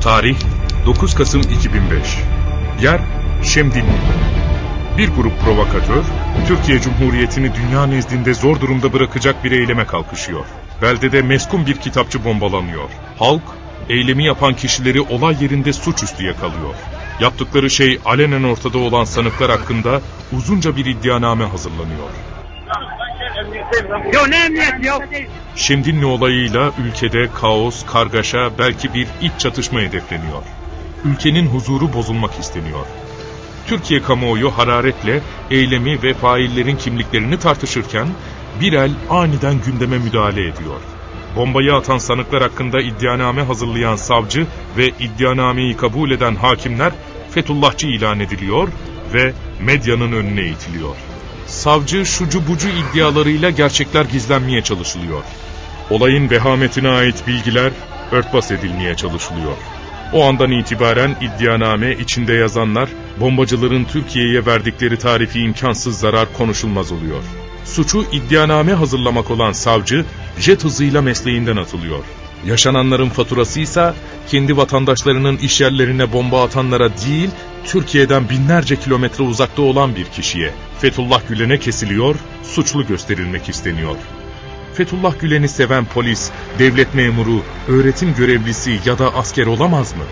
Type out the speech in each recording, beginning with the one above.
Tarih 9 Kasım 2005 Yer Şemdinli Bir grup provokatör, Türkiye Cumhuriyeti'ni dünya nezdinde zor durumda bırakacak bir eyleme kalkışıyor. Beldede meskun bir kitapçı bombalanıyor. Halk, eylemi yapan kişileri olay yerinde suçüstü yakalıyor. Yaptıkları şey alenen ortada olan sanıklar hakkında uzunca bir iddianame hazırlanıyor. Yo ne emniyet ya? Şemdinli olayıyla ülkede kaos, kargaşa, belki bir iç çatışma hedefleniyor. Ülkenin huzuru bozulmak isteniyor. Türkiye kamuoyu hararetle eylemi ve faillerin kimliklerini tartışırken bir el aniden gündeme müdahale ediyor. Bombayı atan sanıklar hakkında iddianame hazırlayan savcı ve iddianameyi kabul eden hakimler Fethullahçı ilan ediliyor ve medyanın önüne itiliyor. Savcı şucu bucu iddialarıyla gerçekler gizlenmeye çalışılıyor. Olayın vehametine ait bilgiler örtbas edilmeye çalışılıyor. O andan itibaren iddianame içinde yazanlar bombacıların Türkiye'ye verdikleri tarifi imkansız zarar konuşulmaz oluyor. Suçu iddianame hazırlamak olan savcı jet hızıyla mesleğinden atılıyor. Yaşananların faturası ise kendi vatandaşlarının iş yerlerine bomba atanlara değil, Türkiye'den binlerce kilometre uzakta olan bir kişiye, Fethullah Gülen'e kesiliyor, suçlu gösterilmek isteniyor. Fethullah Gülen'i seven polis, devlet memuru, öğretim görevlisi ya da asker olamaz mı?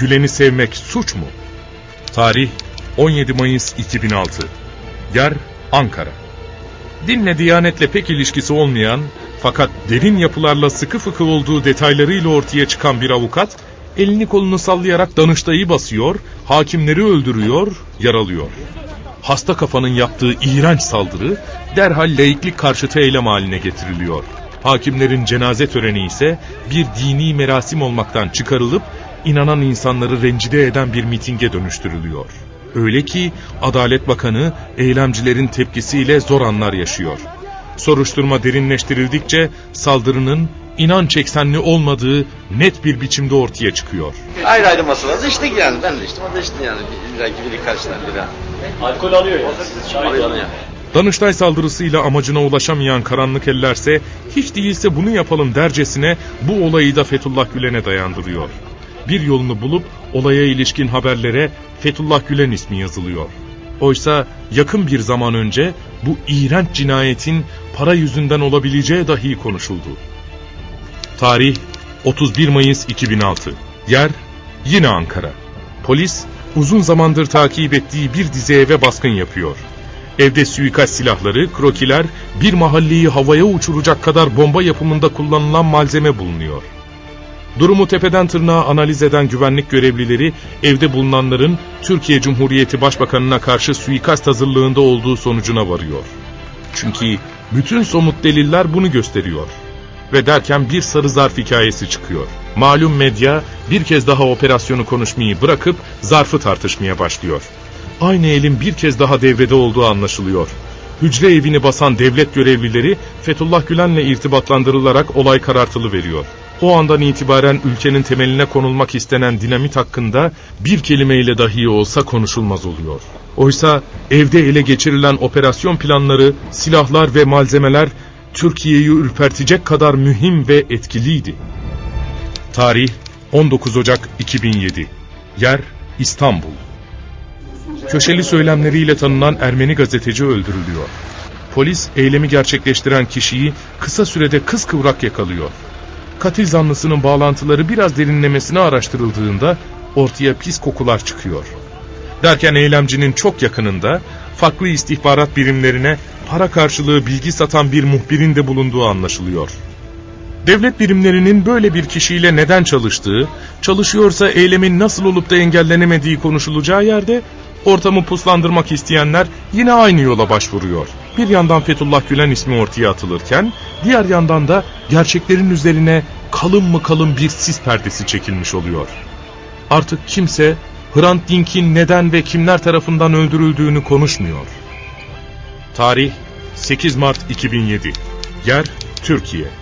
Gülen'i sevmek suç mu? Tarih 17 Mayıs 2006 Yer Ankara Dinle diyanetle pek ilişkisi olmayan fakat derin yapılarla sıkı fıkı olduğu detaylarıyla ortaya çıkan bir avukat, elini kolunu sallayarak Danıştay'ı basıyor, hakimleri öldürüyor, yaralıyor. Hasta kafanın yaptığı iğrenç saldırı derhal laiklik karşıtı eylem haline getiriliyor. Hakimlerin cenaze töreni ise bir dini merasim olmaktan çıkarılıp inanan insanları rencide eden bir mitinge dönüştürülüyor. Öyle ki Adalet Bakanı eylemcilerin tepkisiyle zor anlar yaşıyor. Soruşturma derinleştirildikçe saldırının inanç eksenli olmadığı net bir biçimde ortaya çıkıyor. Ayrı ayrı masalarda içtik yani. Ben de içtim, o da içti yani. Bir, bir, bir, birkaç tane bira. Alkol alıyor ya. Alıyor ya. Danıştay saldırısıyla amacına ulaşamayan karanlık ellerse hiç değilse bunu yapalım dercesine bu olayı da Fethullah Gülen'e dayandırıyor. Bir yolunu bulup olaya ilişkin haberlere Fethullah Gülen ismi yazılıyor. Oysa yakın bir zaman önce bu iğrenç cinayetin para yüzünden olabileceği dahi konuşuldu. Tarih 31 Mayıs 2006 Yer yine Ankara Polis uzun zamandır takip ettiği bir dizi eve baskın yapıyor. Evde suikast silahları, krokiler, bir mahalleyi havaya uçuracak kadar bomba yapımında kullanılan malzeme bulunuyor. Durumu tepeden tırnağa analiz eden güvenlik görevlileri evde bulunanların Türkiye Cumhuriyeti Başbakanına karşı suikast hazırlığında olduğu sonucuna varıyor. Çünkü bütün somut deliller bunu gösteriyor. Ve derken bir sarı zarf hikayesi çıkıyor. Malum medya bir kez daha operasyonu konuşmayı bırakıp zarfı tartışmaya başlıyor. Aynı elin bir kez daha devrede olduğu anlaşılıyor. Hücre evini basan devlet görevlileri Fethullah Gülen'le irtibatlandırılarak olay karartılı veriyor. O andan itibaren ülkenin temeline konulmak istenen dinamit hakkında bir kelimeyle dahi olsa konuşulmaz oluyor. Oysa evde ele geçirilen operasyon planları, silahlar ve malzemeler Türkiye'yi ürpertecek kadar mühim ve etkiliydi. Tarih 19 Ocak 2007 Yer İstanbul Köşeli söylemleriyle tanınan Ermeni gazeteci öldürülüyor. Polis eylemi gerçekleştiren kişiyi kısa sürede kıskıvrak yakalıyor. Katil zanlısının bağlantıları biraz derinlemesine araştırıldığında ortaya pis kokular çıkıyor. Derken eylemcinin çok yakınında farklı istihbarat birimlerine para karşılığı bilgi satan bir muhbirin de bulunduğu anlaşılıyor. Devlet birimlerinin böyle bir kişiyle neden çalıştığı, çalışıyorsa eylemin nasıl olup da engellenemediği konuşulacağı yerde ortamı puslandırmak isteyenler yine aynı yola başvuruyor. Bir yandan Fethullah Gülen ismi ortaya atılırken, diğer yandan da gerçeklerin üzerine kalın mı kalın bir sis perdesi çekilmiş oluyor. Artık kimse Hrant Dink'in neden ve kimler tarafından öldürüldüğünü konuşmuyor. Tarih 8 Mart 2007 Yer Türkiye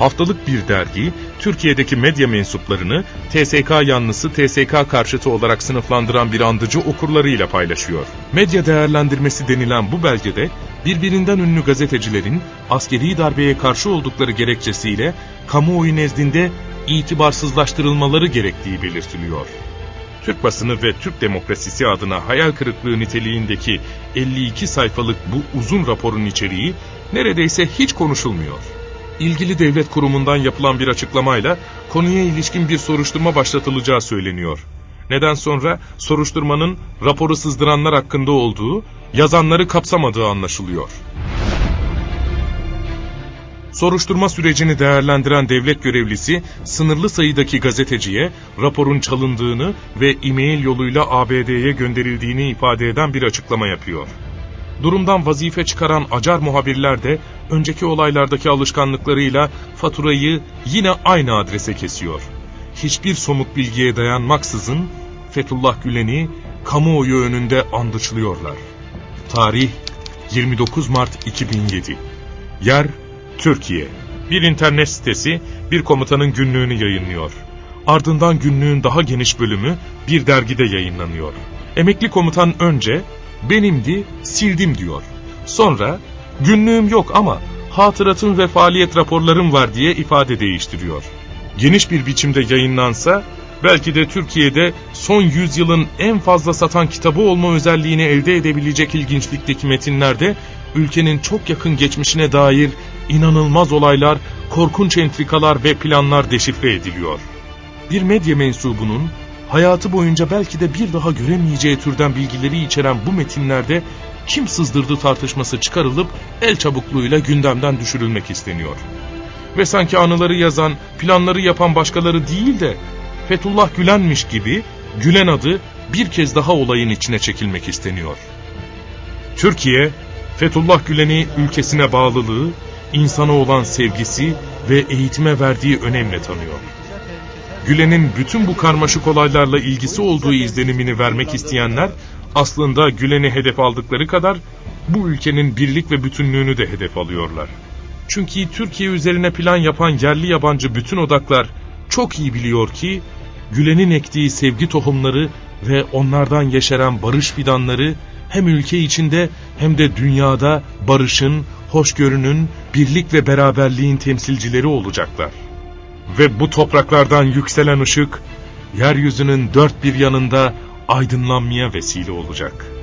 Haftalık bir dergi, Türkiye'deki medya mensuplarını TSK yanlısı TSK karşıtı olarak sınıflandıran bir andıcı okurlarıyla paylaşıyor. Medya değerlendirmesi denilen bu belgede birbirinden ünlü gazetecilerin askeri darbeye karşı oldukları gerekçesiyle kamuoyu nezdinde itibarsızlaştırılmaları gerektiği belirtiliyor. Türk basını ve Türk demokrasisi adına hayal kırıklığı niteliğindeki 52 sayfalık bu uzun raporun içeriği neredeyse hiç konuşulmuyor. İlgili devlet kurumundan yapılan bir açıklamayla konuya ilişkin bir soruşturma başlatılacağı söyleniyor. Neden sonra soruşturmanın raporu sızdıranlar hakkında olduğu, yazanları kapsamadığı anlaşılıyor. Soruşturma sürecini değerlendiren devlet görevlisi sınırlı sayıdaki gazeteciye raporun çalındığını ve e-mail yoluyla ABD'ye gönderildiğini ifade eden bir açıklama yapıyor. Durumdan vazife çıkaran acar muhabirler de önceki olaylardaki alışkanlıklarıyla faturayı yine aynı adrese kesiyor. Hiçbir somut bilgiye dayanmaksızın Fethullah Gülen'i kamuoyu önünde andıçlıyorlar. Tarih 29 Mart 2007 Yer Türkiye. Bir internet sitesi bir komutanın günlüğünü yayınlıyor. Ardından günlüğün daha geniş bölümü bir dergide yayınlanıyor. Emekli komutan önce benimdi sildim diyor. Sonra günlüğüm yok ama hatıratım ve faaliyet raporlarım var diye ifade değiştiriyor. Geniş bir biçimde yayınlansa belki de Türkiye'de son yüzyılın en fazla satan kitabı olma özelliğini elde edebilecek ilginçlikteki metinlerde ülkenin çok yakın geçmişine dair inanılmaz olaylar, korkunç entrikalar ve planlar deşifre ediliyor. Bir medya mensubunun hayatı boyunca belki de bir daha göremeyeceği türden bilgileri içeren bu metinlerde kim sızdırdı tartışması çıkarılıp el çabukluğuyla gündemden düşürülmek isteniyor. Ve sanki anıları yazan, planları yapan başkaları değil de Fethullah Gülen'miş gibi Gülen adı bir kez daha olayın içine çekilmek isteniyor. Türkiye, Fethullah Gülen'i ülkesine bağlılığı, insana olan sevgisi ve eğitime verdiği önemle tanıyor. Gülen'in bütün bu karmaşık olaylarla ilgisi olduğu izlenimini vermek isteyenler aslında Gülen'i hedef aldıkları kadar bu ülkenin birlik ve bütünlüğünü de hedef alıyorlar. Çünkü Türkiye üzerine plan yapan yerli yabancı bütün odaklar çok iyi biliyor ki Gülen'in ektiği sevgi tohumları ve onlardan yeşeren barış fidanları hem ülke içinde hem de dünyada barışın, hoşgörünün, birlik ve beraberliğin temsilcileri olacaklar. Ve bu topraklardan yükselen ışık, yeryüzünün dört bir yanında aydınlanmaya vesile olacak.''